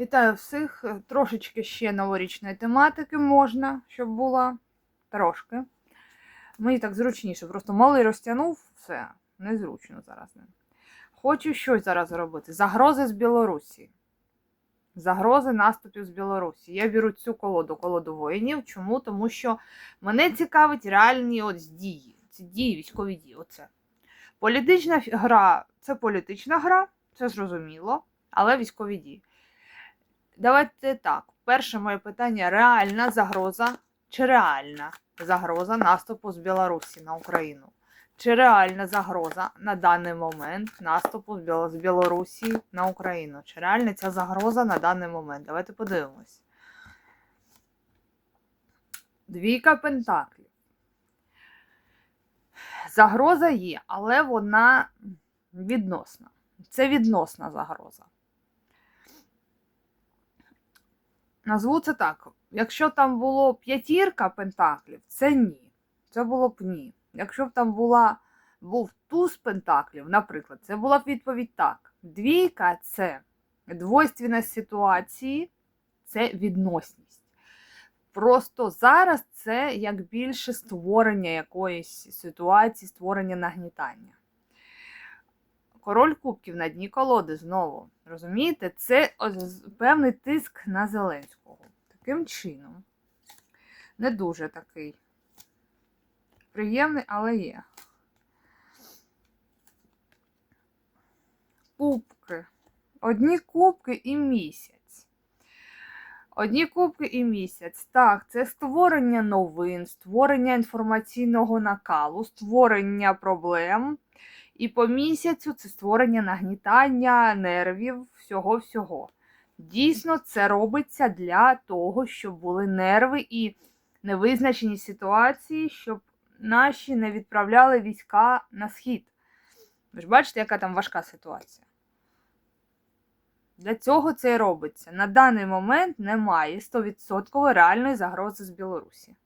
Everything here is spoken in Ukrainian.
Вітаю всіх. Трошечки ще новорічної тематики можна, щоб була. Трошки. Мені так зручніше. Просто малий розтягнув все. Незручно зараз. Хочу щось зараз зробити. Загрози з Білорусі. Загрози наступів з Білорусі. Я беру цю колоду, колоду воїнів. Чому? Тому що мене цікавить реальні от дії. Ці дії, військові дії. Оце. Політична гра це політична гра, це зрозуміло, але військові дії. Давайте так. Перше моє питання: реальна загроза чи реальна загроза наступу з Білорусі на Україну? Чи реальна загроза на даний момент наступу з Білорусі на Україну? Чи реальна ця загроза на даний момент? Давайте подивимось. Двійка пентаклів. Загроза є, але вона відносна. Це відносна загроза. Назву це так. Якщо там було п'ятірка пентаклів, це ні. Це було б ні. Якщо б там була, був туз пентаклів, наприклад, це була б відповідь так. Двійка це двойственність ситуації, це відносність. Просто зараз це як більше створення якоїсь ситуації, створення нагнітання. Король кубків на дні колоди знову. Розумієте, це певний тиск на Зеленського. Таким чином. Не дуже такий приємний, але є. Кубки. Одні кубки і місяць. Одні кубки і місяць. Так, це створення новин, створення інформаційного накалу, створення проблем. І по місяцю це створення нагнітання нервів, всього-всього. Дійсно, це робиться для того, щоб були нерви і невизначені ситуації, щоб наші не відправляли війська на схід. Ви ж бачите, яка там важка ситуація. Для цього це і робиться. На даний момент немає 100% реальної загрози з Білорусі.